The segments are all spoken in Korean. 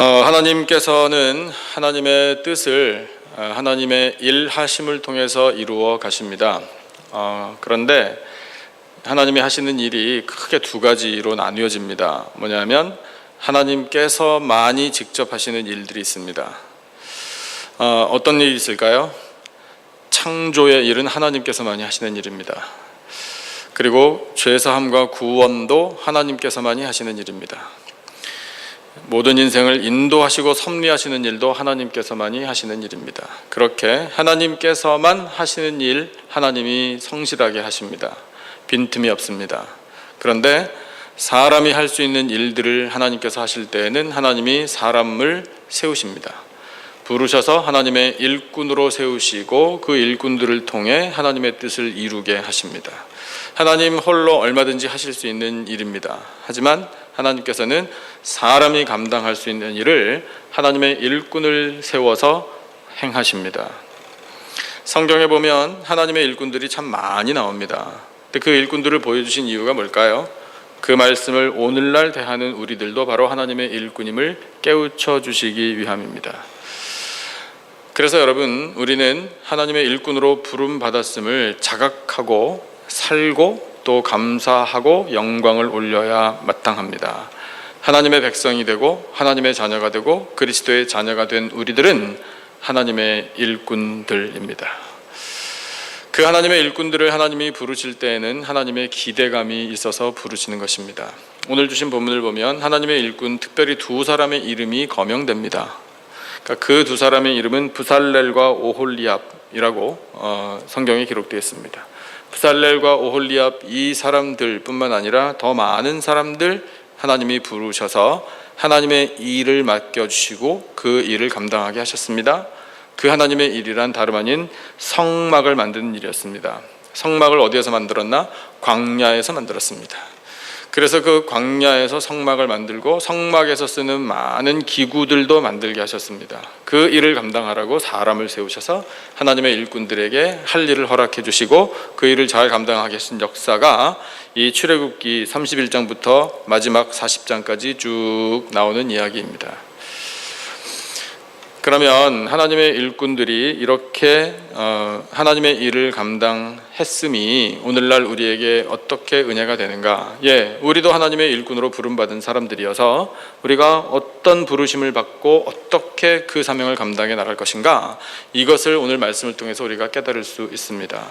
어, 하나님께서는 하나님의 뜻을 어, 하나님의 일하심을 통해서 이루어 가십니다. 어, 그런데 하나님이 하시는 일이 크게 두 가지로 나뉘어집니다. 뭐냐면 하나님께서 많이 직접 하시는 일들이 있습니다. 어, 어떤 일이 있을까요? 창조의 일은 하나님께서 많이 하시는 일입니다. 그리고 죄사함과 구원도 하나님께서만이 하시는 일입니다. 모든 인생을 인도하시고 섭리하시는 일도 하나님께서만이 하시는 일입니다. 그렇게 하나님께서만 하시는 일 하나님이 성실하게 하십니다. 빈틈이 없습니다. 그런데 사람이 할 수 있는 일들을 하나님께서 하실 때에는 하나님이 사람을 세우십니다. 부르셔서 하나님의 일꾼으로 세우시고 그 일꾼들을 통해 하나님의 뜻을 이루게 하십니다. 하나님 홀로 얼마든지 하실 수 있는 일입니다. 하지만 하나님께서는 사람이 감당할 수 있는 일을 하나님의 일꾼을 세워서 행하십니다. 성경에 보면 하나님의 일꾼들이 참 많이 나옵니다. 근데 그 일꾼들을 보여주신 이유가 뭘까요? 그 말씀을 오늘날 대하는 우리들도 바로 하나님의 일꾼임을 깨우쳐 주시기 위함입니다. 그래서 여러분, 우리는 하나님의 일꾼으로 부름 받았음을 자각하고 살고 또 감사하고 영광을 올려야 마땅합니다. 하나님의 백성이 되고 하나님의 자녀가 되고 그리스도의 자녀가 된 우리들은 하나님의 일꾼들입니다. 그 하나님의 일꾼들을 하나님이 부르실 때에는 하나님의 기대감이 있어서 부르시는 것입니다. 오늘 주신 본문을 보면 하나님의 일꾼 특별히 두 사람의 이름이 거명됩니다. 그러니까 그두 사람의 이름은 부살렐과 오홀리압이라고 어, 성경에 기록되어 있습니다. 부살렐과 오홀리압 이 사람들뿐만 아니라 더 많은 사람들 하나님이 부르셔서 하나님의 일을 맡겨 주시고 그 일을 감당하게 하셨습니다. 그 하나님의 일이란 다름 아닌 성막을 만드는 일이었습니다. 성막을 어디에서 만들었나? 광야에서 만들었습니다. 그래서 그 광야에서 성막을 만들고 성막에서 쓰는 많은 기구들도 만들게 하셨습니다. 그 일을 감당하라고 사람을 세우셔서 하나님의 일꾼들에게 할 일을 허락해 주시고 그 일을 잘 감당하게 하신 역사가 이 출애굽기 31장부터 마지막 40장까지 쭉 나오는 이야기입니다. 그러면 하나님의 일꾼들이 이렇게 어, 하나님의 일을 감당했음이 오늘날 우리에게 어떻게 은혜가 되는가? 예, 우리도 하나님의 일꾼으로 부름받은 사람들이어서 우리가 어떤 부르심을 받고 어떻게 그 사명을 감당해 나갈 것인가? 이것을 오늘 말씀을 통해서 우리가 깨달을 수 있습니다.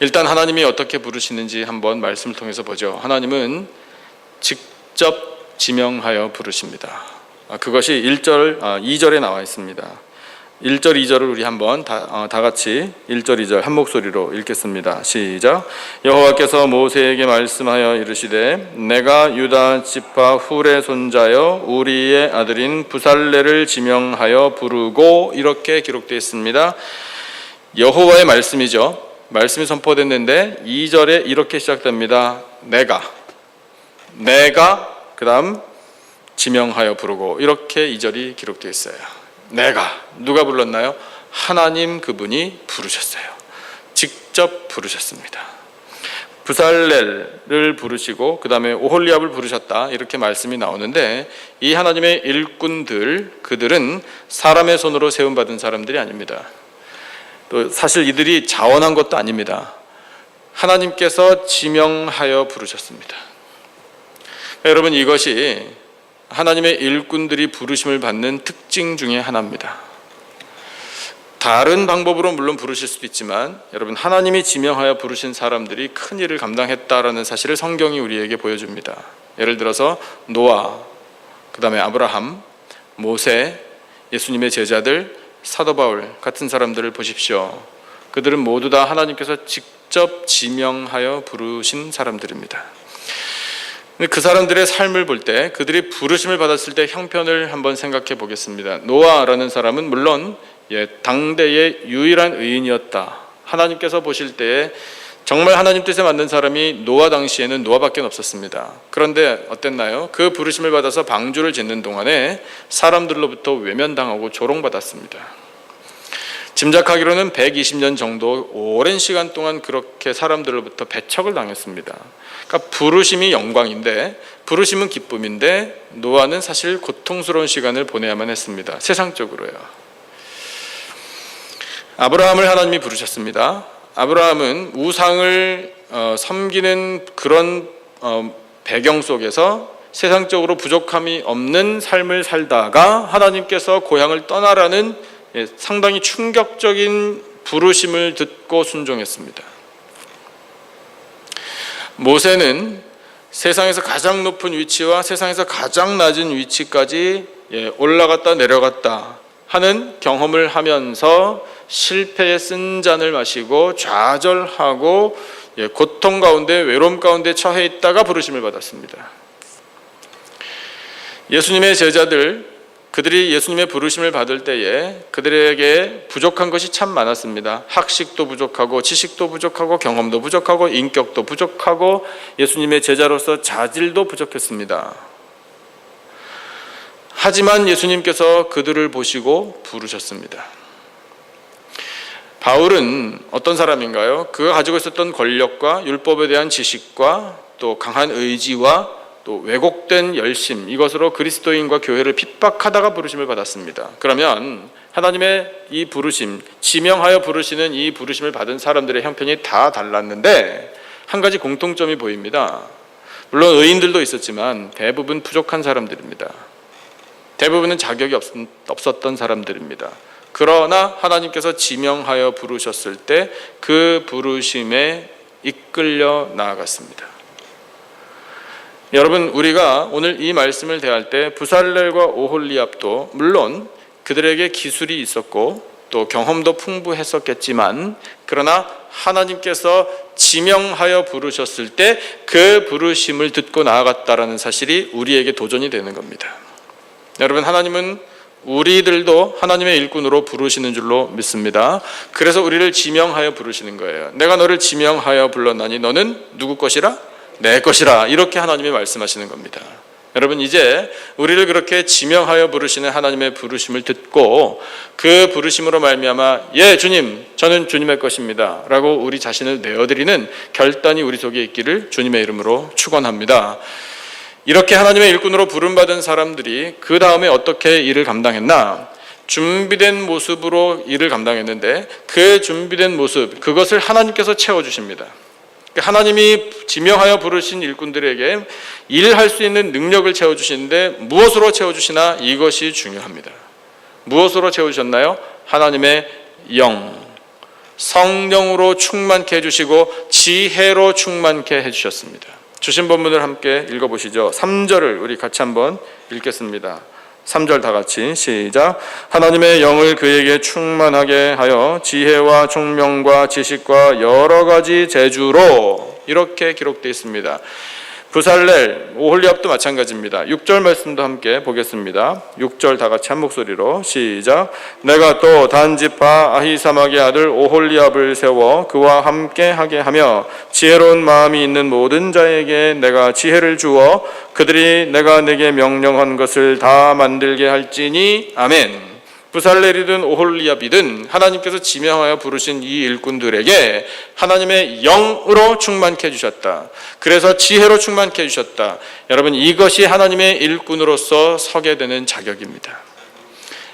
일단 하나님이 어떻게 부르시는지 한번 말씀을 통해서 보죠. 하나님은 직접 지명하여 부르십니다. 아, 그것이 1절, 2절에 나와 있습니다. 1절, 2절을 우리 한번 다, 어, 다 같이 1절, 2절 한 목소리로 읽겠습니다. 시작. 여호와께서 모세에게 말씀하여 이르시되 내가 유다 지파 훌의 손자여 우리의 아들인 부살레를 지명하여 부르고 이렇게 기록되어 있습니다. 여호와의 말씀이죠. 말씀이 선포됐는데 2절에 이렇게 시작됩니다. 내가 내가 그다음 지명하여 부르고 이렇게 이 절이 기록되어 있어요. 내가 누가 불렀나요? 하나님 그분이 부르셨어요. 직접 부르셨습니다. 부살렐을 부르시고 그 다음에 오홀리압을 부르셨다 이렇게 말씀이 나오는데 이 하나님의 일꾼들 그들은 사람의 손으로 세움 받은 사람들이 아닙니다. 또 사실 이들이 자원한 것도 아닙니다. 하나님께서 지명하여 부르셨습니다. 여러분 이것이 하나님의 일꾼들이 부르심을 받는 특징 중에 하나입니다. 다른 방법으로 물론 부르실 수도 있지만 여러분 하나님이 지명하여 부르신 사람들이 큰 일을 감당했다라는 사실을 성경이 우리에게 보여줍니다. 예를 들어서 노아, 그다음에 아브라함, 모세, 예수님의 제자들, 사도 바울 같은 사람들을 보십시오. 그들은 모두 다 하나님께서 직접 지명하여 부르신 사람들입니다. 그 사람들의 삶을 볼 때 그들이 부르심을 받았을 때 형편을 한번 생각해 보겠습니다. 노아라는 사람은 물론 예, 당대의 유일한 의인이었다. 하나님께서 보실 때에 정말 하나님 뜻에 맞는 사람이 노아 당시에는 노아밖에 없었습니다. 그런데 어땠나요? 그 부르심을 받아서 방주를 짓는 동안에 사람들로부터 외면당하고 조롱받았습니다. 짐작하기로는 120년 정도 오랜 시간 동안 그렇게 사람들로부터 배척을 당했습니다. 그러니까 부르심이 영광인데 부르심은 기쁨인데 노아는 사실 고통스러운 시간을 보내야만 했습니다. 세상적으로요. 아브라함을 하나님이 부르셨습니다. 아브라함은 우상을 어, 섬기는 그런 어, 배경 속에서 세상적으로 부족함이 없는 삶을 살다가 하나님께서 고향을 떠나라는 예, 상당히 충격적인 부르심을 듣고 순종했습니다. 모세는 세상에서 가장 높은 위치와 세상에서 가장 낮은 위치까지 예, 올라갔다 내려갔다 하는 경험을 하면서 실패의 쓴 잔을 마시고 좌절하고 예, 고통 가운데 외로움 가운데 처해 있다가 부르심을 받았습니다. 예수님의 제자들 그들이 예수님의 부르심을 받을 때에 그들에게 부족한 것이 참 많았습니다. 학식도 부족하고 지식도 부족하고 경험도 부족하고 인격도 부족하고 예수님의 제자로서 자질도 부족했습니다. 하지만 예수님께서 그들을 보시고 부르셨습니다. 바울은 어떤 사람인가요? 그가 가지고 있었던 권력과 율법에 대한 지식과 또 강한 의지와 또 왜곡된 열심 이것으로 그리스도인과 교회를 핍박하다가 부르심을 받았습니다. 그러면 하나님의 이 부르심, 지명하여 부르시는 이 부르심을 받은 사람들의 형편이 다 달랐는데 한 가지 공통점이 보입니다. 물론 의인들도 있었지만 대부분 부족한 사람들입니다. 대부분은 자격이 없었던 사람들입니다. 그러나 하나님께서 지명하여 부르셨을 때 그 부르심에 이끌려 나아갔습니다. 여러분 우리가 오늘 이 말씀을 대할 때 부살렐과 오홀리압도 물론 그들에게 기술이 있었고 또 경험도 풍부했었겠지만 그러나 하나님께서 지명하여 부르셨을 때 그 부르심을 듣고 나아갔다라는 사실이 우리에게 도전이 되는 겁니다. 여러분 하나님은 우리들도 하나님의 일꾼으로 부르시는 줄로 믿습니다. 그래서 우리를 지명하여 부르시는 거예요. 내가 너를 지명하여 불렀나니 너는 누구 것이라? 내 것이라. 이렇게 하나님이 말씀하시는 겁니다. 여러분 이제 우리를 그렇게 지명하여 부르시는 하나님의 부르심을 듣고 그 부르심으로 말미암아 예 주님 저는 주님의 것입니다라고 우리 자신을 내어드리는 결단이 우리 속에 있기를 주님의 이름으로 축원합니다. 이렇게 하나님의 일꾼으로 부름 받은 사람들이 그 다음에 어떻게 일을 감당했나? 준비된 모습으로 일을 감당했는데 그 준비된 모습, 그것을 하나님께서 채워 주십니다. 하나님이 지명하여 부르신 일꾼들에게 일할 수 있는 능력을 채워주시는데 무엇으로 채워주시나 이것이 중요합니다. 무엇으로 채워주셨나요? 하나님의 영, 성령으로 충만케 해주시고 지혜로 충만케 해주셨습니다. 주신 본문을 함께 읽어보시죠. 3절을 우리 같이 한번 읽겠습니다. 3절 다 같이 시작. 하나님의 영을 그에게 충만하게 하여 지혜와 총명과 지식과 여러 가지 재주로 이렇게 기록되어 있습니다. 부살렐, 오홀리압도 마찬가지입니다. 6절 말씀도 함께 보겠습니다. 6절 다 같이 한 목소리로 시작. 내가 또 단지파 아히사막의 아들 오홀리압을 세워 그와 함께 하게 하며 지혜로운 마음이 있는 모든 자에게 내가 지혜를 주어 그들이 내가 내게 명령한 것을 다 만들게 할지니 아멘. 부살렐이든 오홀리압이든 하나님께서 지명하여 부르신 이 일꾼들에게 하나님의 영으로 충만케 해주셨다. 그래서 지혜로 충만케 해주셨다. 여러분 이것이 하나님의 일꾼으로서 서게 되는 자격입니다.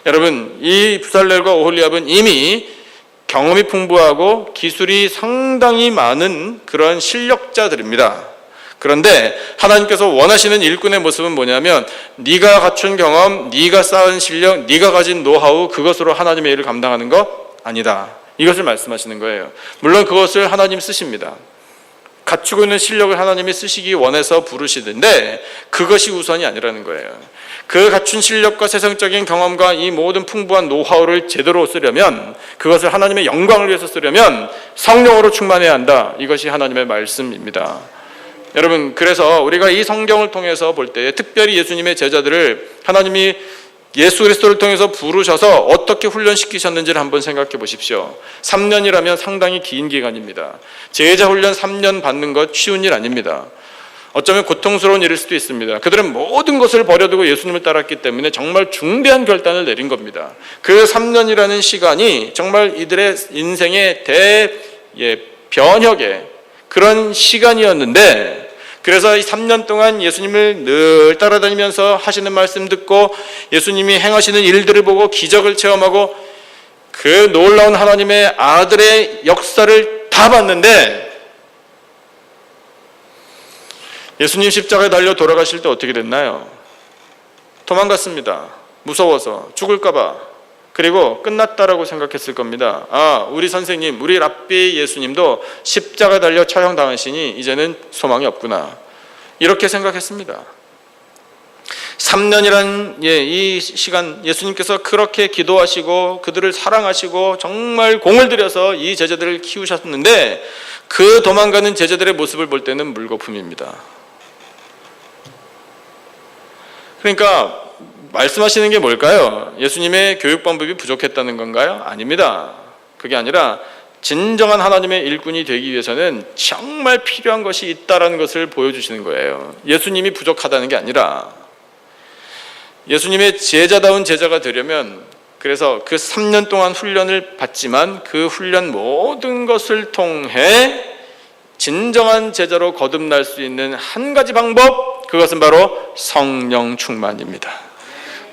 여러분 이 부살렐과 오홀리압은 이미 경험이 풍부하고 기술이 상당히 많은 그런 실력자들입니다. 그런데 하나님께서 원하시는 일꾼의 모습은 뭐냐면 네가 갖춘 경험, 네가 쌓은 실력, 네가 가진 노하우 그것으로 하나님의 일을 감당하는 것 아니다. 이것을 말씀하시는 거예요. 물론 그것을 하나님 쓰십니다. 갖추고 있는 실력을 하나님이 쓰시기 원해서 부르시는데 그것이 우선이 아니라는 거예요. 그 갖춘 실력과 세상적인 경험과 이 모든 풍부한 노하우를 제대로 쓰려면 그것을 하나님의 영광을 위해서 쓰려면 성령으로 충만해야 한다. 이것이 하나님의 말씀입니다. 여러분 그래서 우리가 이 성경을 통해서 볼 때 특별히 예수님의 제자들을 하나님이 예수 그리스도를 통해서 부르셔서 어떻게 훈련시키셨는지를 한번 생각해 보십시오. 3년이라면 상당히 긴 기간입니다. 제자 훈련 3년 받는 것 쉬운 일 아닙니다. 어쩌면 고통스러운 일일 수도 있습니다. 그들은 모든 것을 버려두고 예수님을 따랐기 때문에 정말 중대한 결단을 내린 겁니다. 그 3년이라는 시간이 정말 이들의 인생의 대 예, 변혁의 그런 시간이었는데 그래서 이 3년 동안 예수님을 늘 따라다니면서 하시는 말씀 듣고 예수님이 행하시는 일들을 보고 기적을 체험하고 그 놀라운 하나님의 아들의 역사를 다 봤는데 예수님 십자가에 달려 돌아가실 때 어떻게 됐나요? 도망갔습니다. 무서워서 죽을까봐. 그리고 끝났다라고 생각했을 겁니다. 아, 우리 선생님, 우리 랍비 예수님도 십자가 달려 처형당하시니 이제는 소망이 없구나. 이렇게 생각했습니다. 3년이란 예, 이 시간 예수님께서 그렇게 기도하시고 그들을 사랑하시고 정말 공을 들여서 이 제자들을 키우셨는데 그 도망가는 제자들의 모습을 볼 때는 물거품입니다. 그러니까 말씀하시는 게 뭘까요? 예수님의 교육 방법이 부족했다는 건가요? 아닙니다. 그게 아니라 진정한 하나님의 일꾼이 되기 위해서는 정말 필요한 것이 있다라는 것을 보여주시는 거예요. 예수님이 부족하다는 게 아니라 예수님의 제자다운 제자가 되려면 그래서 그 3년 동안 훈련을 받지만 그 훈련 모든 것을 통해 진정한 제자로 거듭날 수 있는 한 가지 방법 그것은 바로 성령 충만입니다.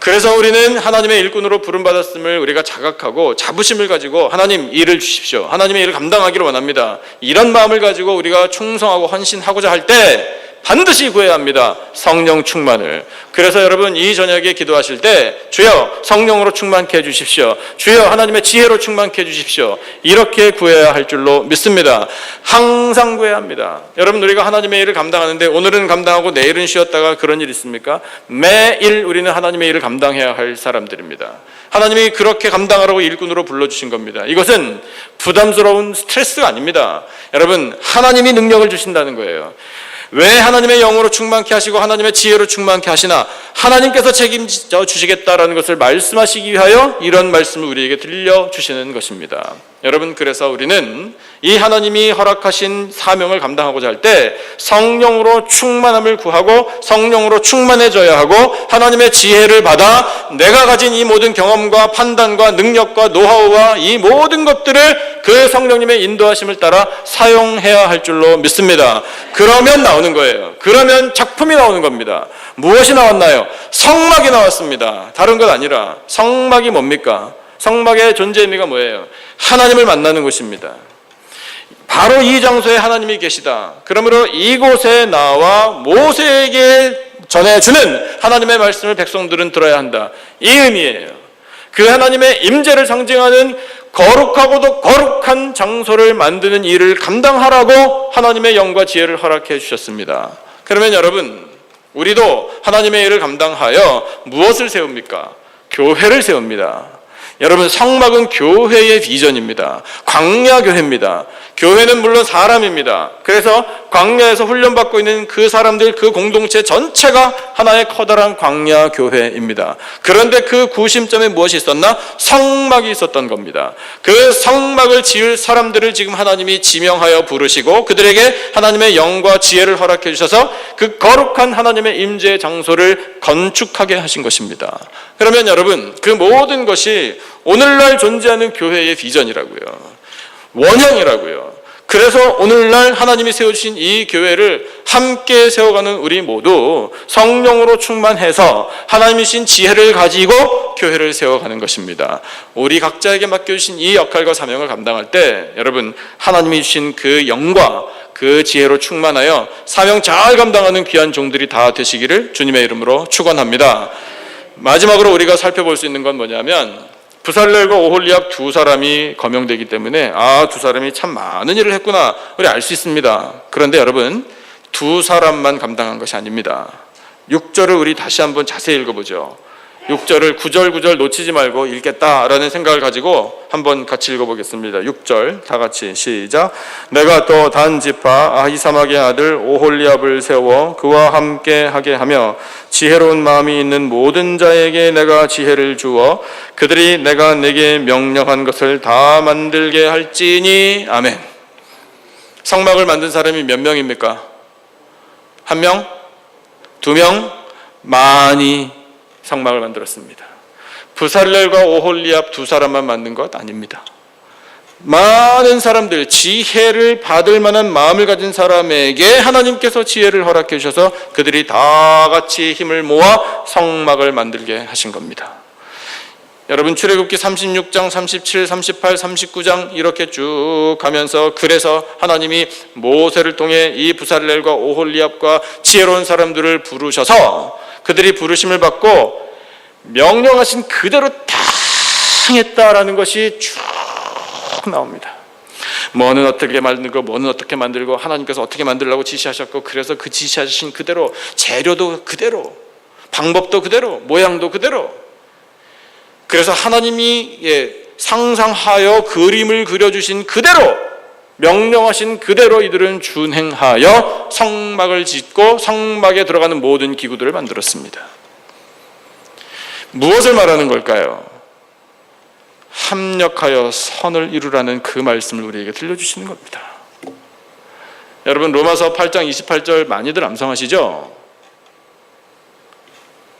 그래서 우리는 하나님의 일꾼으로 부름받았음을 우리가 자각하고 자부심을 가지고 하나님 일을 주십시오. 하나님의 일을 감당하기를 원합니다. 이런 마음을 가지고 우리가 충성하고 헌신하고자 할 때 반드시 구해야 합니다. 성령 충만을. 그래서 여러분 이 저녁에 기도하실 때 주여 성령으로 충만케 해 주십시오. 주여 하나님의 지혜로 충만케 해 주십시오. 이렇게 구해야 할 줄로 믿습니다. 항상 구해야 합니다. 여러분 우리가 하나님의 일을 감당하는데 오늘은 감당하고 내일은 쉬었다가 그런 일 있습니까? 매일 우리는 하나님의 일을 감당해야 할 사람들입니다. 하나님이 그렇게 감당하라고 일꾼으로 불러주신 겁니다. 이것은 부담스러운 스트레스가 아닙니다. 여러분, 하나님이 능력을 주신다는 거예요. 왜 하나님의 영으로 충만케 하시고 하나님의 지혜로 충만케 하시나 하나님께서 책임져 주시겠다라는 것을 말씀하시기 위하여 이런 말씀을 우리에게 들려 주시는 것입니다. 여러분 그래서 우리는 이 하나님이 허락하신 사명을 감당하고자 할 때 성령으로 충만함을 구하고 성령으로 충만해져야 하고 하나님의 지혜를 받아 내가 가진 이 모든 경험과 판단과 능력과 노하우와 이 모든 것들을 그 성령님의 인도하심을 따라 사용해야 할 줄로 믿습니다. 그러면 나오는 거예요. 그러면 작품이 나오는 겁니다. 무엇이 나왔나요? 성막이 나왔습니다. 다른 것 아니라 성막이 뭡니까? 성막의 존재 의미가 뭐예요? 하나님을 만나는 곳입니다. 바로 이 장소에 하나님이 계시다. 그러므로 이곳에 나와 모세에게 전해주는 하나님의 말씀을 백성들은 들어야 한다. 이 의미예요. 그 하나님의 임재를 상징하는 거룩하고도 거룩한 장소를 만드는 일을 감당하라고 하나님의 영과 지혜를 허락해 주셨습니다. 그러면 여러분, 우리도 하나님의 일을 감당하여 무엇을 세웁니까? 교회를 세웁니다. 여러분 성막은 교회의 비전입니다. 광야 교회입니다. 교회는 물론 사람입니다. 그래서 광야에서 훈련받고 있는 그 사람들 그 공동체 전체가 하나의 커다란 광야 교회입니다. 그런데 그 구심점에 무엇이 있었나? 성막이 있었던 겁니다. 그 성막을 지을 사람들을 지금 하나님이 지명하여 부르시고 그들에게 하나님의 영과 지혜를 허락해 주셔서 그 거룩한 하나님의 임재 장소를 건축하게 하신 것입니다. 그러면 여러분 그 모든 것이 오늘날 존재하는 교회의 비전이라고요. 원형이라고요. 그래서 오늘날 하나님이 세우신 이 교회를 함께 세워가는 우리 모두 성령으로 충만해서 하나님이신 지혜를 가지고 교회를 세워가는 것입니다. 우리 각자에게 맡겨주신 이 역할과 사명을 감당할 때 여러분 하나님이 주신 그 영과 그 지혜로 충만하여 사명 잘 감당하는 귀한 종들이 다 되시기를 주님의 이름으로 축원합니다. 마지막으로 우리가 살펴볼 수 있는 건 뭐냐면 부살렐과 오홀리압 두 사람이 거명되기 때문에 아 두 사람이 참 많은 일을 했구나 우리 알 수 있습니다. 그런데 여러분 두 사람만 감당한 것이 아닙니다. 6절을 우리 다시 한번 자세히 읽어보죠. 6절을 9절 9절 놓치지 말고 읽겠다라는 생각을 가지고 한번 같이 읽어보겠습니다. 6절 다 같이 시작. 내가 또 단 지파 아히사막의 아들 오홀리압을 세워 그와 함께 하게 하며 지혜로운 마음이 있는 모든 자에게 내가 지혜를 주어 그들이 내가 내게 명령한 것을 다 만들게 할지니 아멘. 성막을 만든 사람이 몇 명입니까? 한 명, 두 명, 많이 성막을 만들었습니다. 부살렐과 오홀리압 두 사람만 만든 것 아닙니다. 많은 사람들, 지혜를 받을 만한 마음을 가진 사람에게 하나님께서 지혜를 허락해 주셔서 그들이 다 같이 힘을 모아 성막을 만들게 하신 겁니다. 여러분 출애굽기 36장, 37, 38, 39장 이렇게 쭉 가면서 그래서 하나님이 모세를 통해 이 부살렐과 오홀리압과 지혜로운 사람들을 부르셔서 그들이 부르심을 받고 명령하신 그대로 다 행했다라는 것이 쭉 나옵니다. 뭐는 어떻게 만들고 뭐는 어떻게 만들고 하나님께서 어떻게 만들라고 지시하셨고 그래서 그 지시하신 그대로 재료도 그대로 방법도 그대로 모양도 그대로 그래서 하나님이 예, 상상하여 그림을 그려주신 그대로 명령하신 그대로 이들은 준행하여 성막을 짓고 성막에 들어가는 모든 기구들을 만들었습니다. 무엇을 말하는 걸까요? 합력하여 선을 이루라는 그 말씀을 우리에게 들려주시는 겁니다. 여러분 로마서 8장 28절 많이들 암송하시죠?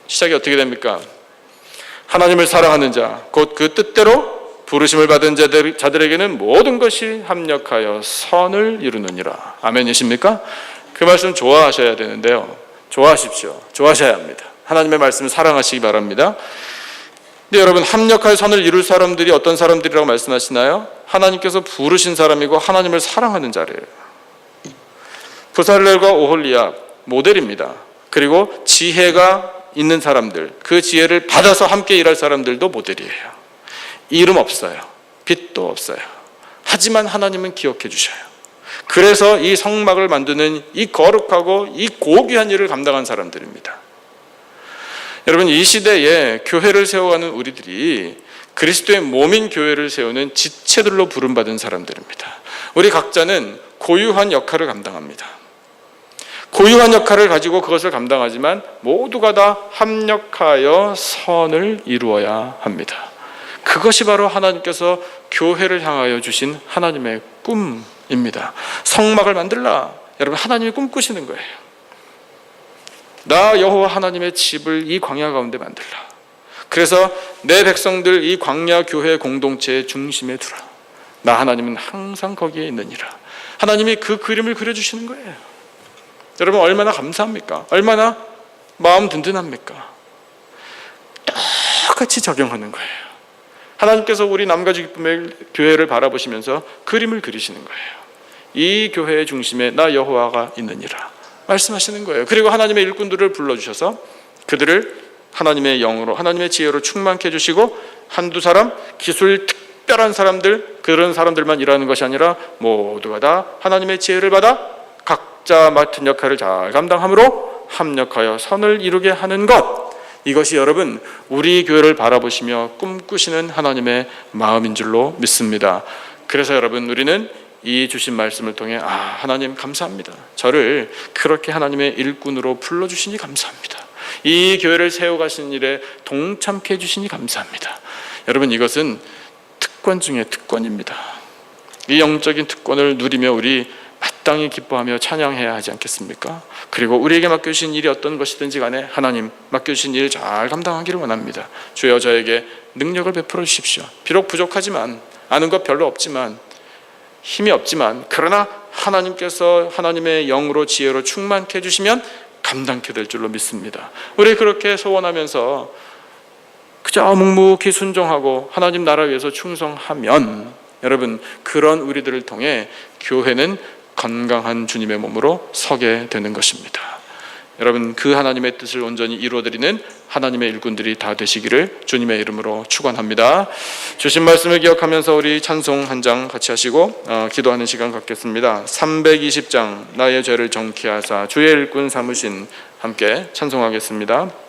시작이 어떻게 됩니까? 하나님을 사랑하는 자, 곧 그 뜻대로 부르심을 받은 자들, 자들에게는 모든 것이 합력하여 선을 이루느니라. 아멘이십니까? 그 말씀 좋아하셔야 되는데요. 좋아하십시오. 좋아하셔야 합니다. 하나님의 말씀을 사랑하시기 바랍니다. 근데 여러분 합력할 선을 이룰 사람들이 어떤 사람들이라고 말씀하시나요? 하나님께서 부르신 사람이고 하나님을 사랑하는 자래요. 부살렐과 오홀리아 모델입니다. 그리고 지혜가 있는 사람들, 그 지혜를 받아서 함께 일할 사람들도 모델이에요. 이름 없어요. 빚도 없어요. 하지만 하나님은 기억해 주셔요. 그래서 이 성막을 만드는 이 거룩하고 이 고귀한 일을 감당한 사람들입니다. 여러분 이 시대에 교회를 세워가는 우리들이 그리스도의 몸인 교회를 세우는 지체들로 부름받은 사람들입니다. 우리 각자는 고유한 역할을 감당합니다. 고유한 역할을 가지고 그것을 감당하지만 모두가 다 합력하여 선을 이루어야 합니다. 그것이 바로 하나님께서 교회를 향하여 주신 하나님의 꿈입니다. 성막을 만들라. 여러분 하나님이 꿈꾸시는 거예요. 나 여호와 하나님의 집을 이 광야 가운데 만들라. 그래서 내 백성들 이 광야 교회 공동체의 중심에 두라. 나 하나님은 항상 거기에 있느니라. 하나님이 그 그림을 그려 주시는 거예요. 여러분 얼마나 감사합니까? 얼마나 마음 든든합니까? 똑같이 적용하는 거예요. 하나님께서 우리 남가주 기쁨의 교회를 바라보시면서 그림을 그리시는 거예요. 이 교회의 중심에 나 여호와가 있느니라 말씀하시는 거예요. 그리고 하나님의 일꾼들을 불러주셔서 그들을 하나님의 영으로 하나님의 지혜로 충만케 해주시고 한두 사람 기술 특별한 사람들 그런 사람들만 일하는 것이 아니라 모두가 다 하나님의 지혜를 받아 각자 맡은 역할을 잘 감당함으로 합력하여 선을 이루게 하는 것 이것이 여러분 우리 교회를 바라보시며 꿈꾸시는 하나님의 마음인 줄로 믿습니다. 그래서 여러분 우리는 이 주신 말씀을 통해 아 하나님 감사합니다. 저를 그렇게 하나님의 일꾼으로 불러 주시니 감사합니다. 이 교회를 세워 가시는 일에 동참케 해 주시니 감사합니다. 여러분 이것은 특권 중의 특권입니다. 이 영적인 특권을 누리며 우리 마땅히 기뻐하며 찬양해야 하지 않겠습니까? 그리고 우리에게 맡겨주신 일이 어떤 것이든지 간에 하나님 맡겨주신 일 잘 감당하기를 원합니다. 주여 저에게 능력을 베풀어 주십시오. 비록 부족하지만 아는 것 별로 없지만 힘이 없지만 그러나 하나님께서 하나님의 영으로 지혜로 충만케 해주시면 감당케 될 줄로 믿습니다. 우리 그렇게 소원하면서 그저 묵묵히 순종하고 하나님 나라 위해서 충성하면 여러분 그런 우리들을 통해 교회는 건강한 주님의 몸으로 서게 되는 것입니다. 여러분 그 하나님의 뜻을 온전히 이루어드리는 하나님의 일꾼들이 다 되시기를 주님의 이름으로 축원합니다. 주신 말씀을 기억하면서 우리 찬송 한 장 같이 하시고 어, 기도하는 시간 갖겠습니다. 320장 나의 죄를 정케 하사 주의 일꾼 삼으신 함께 찬송하겠습니다.